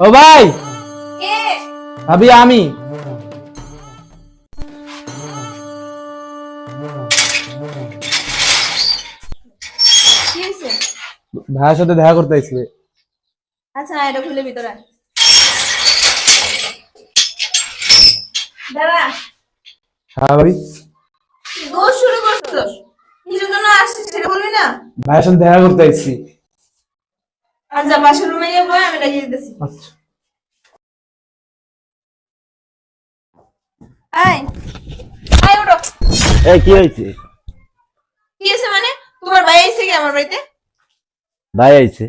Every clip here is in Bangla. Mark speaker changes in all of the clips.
Speaker 1: ও ভাই!
Speaker 2: কে?
Speaker 1: ভাবি আমি। ভাইয়ের সাথে দেখা করতে আসবে
Speaker 2: আচ্ছা এটা খুলে ভিতরে। দাঁড়া।
Speaker 1: হ্যাঁ ভাবি।
Speaker 2: শুরু করছিস কিসের জন্য আসছিস সেটা বলবি না?
Speaker 1: ভাইয়ের সাথে দেখা করতে আসছি
Speaker 2: আচ্ছা পাশের রুমে গিয়ে বয় আমি লাগিয়ে দিতেছি।
Speaker 1: আচ্ছা।
Speaker 2: ওঠো।
Speaker 3: এই কি হয়েছে?
Speaker 2: কি হয়েছে মানে? তোমার ভাই আইছে কি আমার বাড়িতে?
Speaker 3: ভাই আইছে।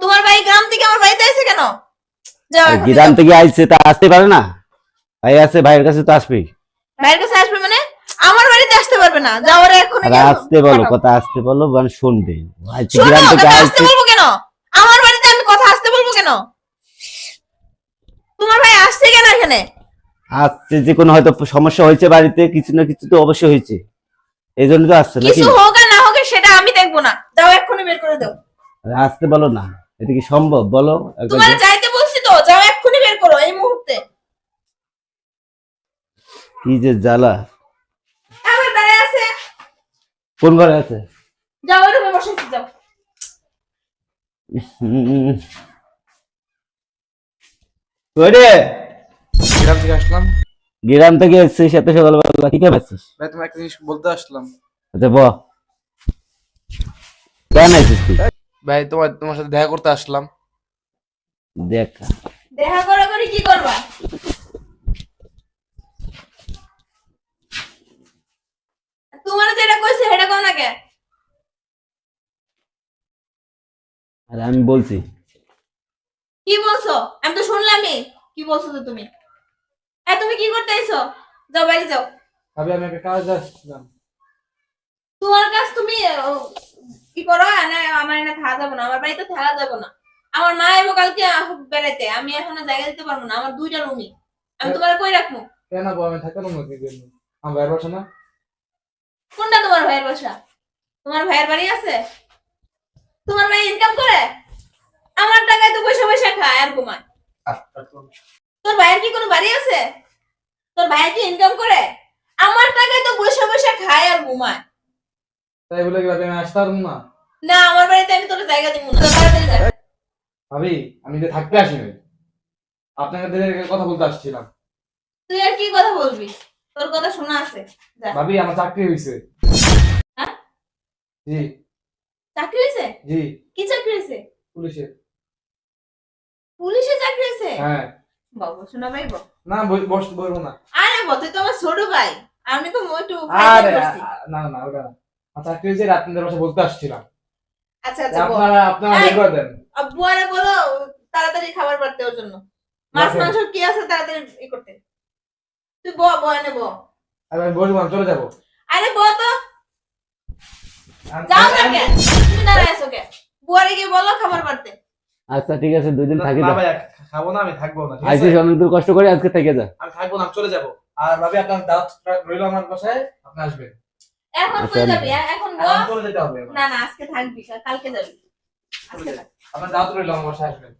Speaker 2: তোমার ভাই গ্রাম থেকে আমার বাড়িতে আইছে কেন? যাও
Speaker 3: গ্রাম থেকে আইছে তা আসতে পারে না? ভাই আছে ভাইয়ের কাছে তো আসবেই।
Speaker 2: ভাইয়ের কাছে আসবে মানে? আমার বাড়িতে আসতে পারবে না। যাও ওরা এখন
Speaker 3: আসতে বলো কথা আসতে বলো মানে শুনবে। আইছে
Speaker 2: শোনো
Speaker 3: গ্রাম থেকে
Speaker 2: আসতে বলব কেন? কথা আসতে বলব কেন? তোমার ভাই আসছে কেন এখানে?
Speaker 3: আসছে যে কোনো হয়তো সমস্যা হয়েছে বাড়িতে কিছু না কিছু তো অবশ্যই হয়েছে। এই জন্য তো আসছে নাকি?
Speaker 2: কিছু হোক আর না হোক সেটা আমি দেখব না। যাও এক্ষুনি বের করে দাও।
Speaker 3: আসতে বলো না। এটা কি সম্ভব? বলো।
Speaker 2: তোমার যাইতে বলছি তো। যাও এক্ষুনি বের করো এই মুহূর্তে।
Speaker 3: কি যে জ্বালা।
Speaker 2: আবার দাঁড়ায় আছে।
Speaker 3: কোন ঘরে আছে?
Speaker 2: যাও রুমে বসে যাও।
Speaker 1: গ্রাম থেকে আসলাম।
Speaker 3: গ্রাম থেকে এসেছিস এত সকালবেলা কি খাবে আসছিস
Speaker 1: ভাই তোমার একটা জিনিস বলতে আসলাম।
Speaker 3: আচ্ছা ব। কেন আছিস তুই?
Speaker 1: ভাই তোমার তোমার সাথে দেখা করতে আসলাম।
Speaker 3: দেখ।
Speaker 2: দেখা করা করে কি করবা? তোমার যেটা কইছে সেটা কও না কে
Speaker 3: আর আমি বলছি।
Speaker 2: কি বলছো? আমি তো শুনলামই। কি বলছো তো তুমি? হ্যাঁ তুমি কি করতে আইছো যাও বাড়ি যাও।
Speaker 1: ভাবি আমি একটা কাজ আসছিলাম।
Speaker 2: তোমার কাছ তুমি কি করো? না আমার এনে থাকা যাব না। আমার বাড়িতে থাকা যাব না। আমার মা এবো কালকে বেড়াইতে। আমি এখন জায়গা দিতে পারব না। আমার দুইটা রুমই আমি তোমার কই রাখব?
Speaker 1: কেন গো আমি থাকতাম না কি জন্য? আমার ভাইয়ের বাসা না।
Speaker 2: কোনটা তোমার ভাইয়ের বাসা? তোমার ভাইয়ের বাড়ি আছে? তোমার ভাই ইনকাম করে? আমার টাকায় তো পয়সা পয়সা খায় আর ঘুমায়। তোর ভাইয়ের কি কোনো বাড়ি আছে? তোর ভাইয়ের কি ইনকাম করে? আমার টাকায় তো পয়সা পয়সা খায় আর ঘুমায়।
Speaker 1: তাই বলে কি আমি আসতে পারব না?
Speaker 2: না আমার বাড়িতে আমি তোর জায়গা দিব না। তাড়াতাড়ি যা।
Speaker 1: ভাবি আমি যে থাকতে আসিনি আপনাকে দিনের কথা বলতে আসছিলাম।
Speaker 2: তুই আর কি কথা বলবি? তোর কথা শোনা আছে।
Speaker 1: ভাবি আমার চাকরি হয়েছে
Speaker 2: হ্যাঁ?
Speaker 1: জি।
Speaker 2: চাকরি হয়েছে?
Speaker 1: জি।
Speaker 2: কি চাকরি হয়েছে?
Speaker 1: পুলিশে
Speaker 2: পুলিশে চাকরি হয়েছে?
Speaker 1: হ্যাঁ।
Speaker 2: বাবু শোনা ভাই
Speaker 1: না বস- বস বলব না।
Speaker 2: আরে বল তো আমার ছোট ভাই। আমি তো মোটু
Speaker 1: আরে না না ওটা না। আমার চাকরি হয়েছে আপনাদের বাসা বলতে আসছিলাম।
Speaker 2: আচ্ছা আচ্ছা বল।
Speaker 1: আপনারা আপনারা বের করে দেন।
Speaker 2: আব্বু আরে বলো তাড়াতাড়ি খাবার পারতে ওর জন্য। মাছ মাংস কি আছে তাড়াতাড়ি ই করতে। তুই ব ব এনে ব।
Speaker 1: আর আমি চলে যাব।
Speaker 2: আরে ব তো। যাও না
Speaker 1: আমি-
Speaker 2: তুমি দাঁড়ায় আছো কে? বুয়ারে গিয়ে বলো খাবার পারতে
Speaker 3: আচ্ছা ঠিক আছে দুই দিন থাকি
Speaker 1: না ভাই, খাব না আমি থাকব না ঠিক আছে?
Speaker 3: অনেক দূর কষ্ট করে আজকে থেকে যা।
Speaker 1: আমি থাকব না আমি চলে যাব। আর ভাবি আপনার দাওয়াত রইল আমার বাসায় আপনি আসবেন।
Speaker 2: এখন
Speaker 3: চলে
Speaker 2: কই
Speaker 3: আমি-
Speaker 2: যাবি? এখন
Speaker 1: চলে যেতে হবে
Speaker 2: না না আজকে থাকবি কালকে যাবি। আজকে
Speaker 1: আপনার দাওয়াত রইল আমার বাসায় আসবেন।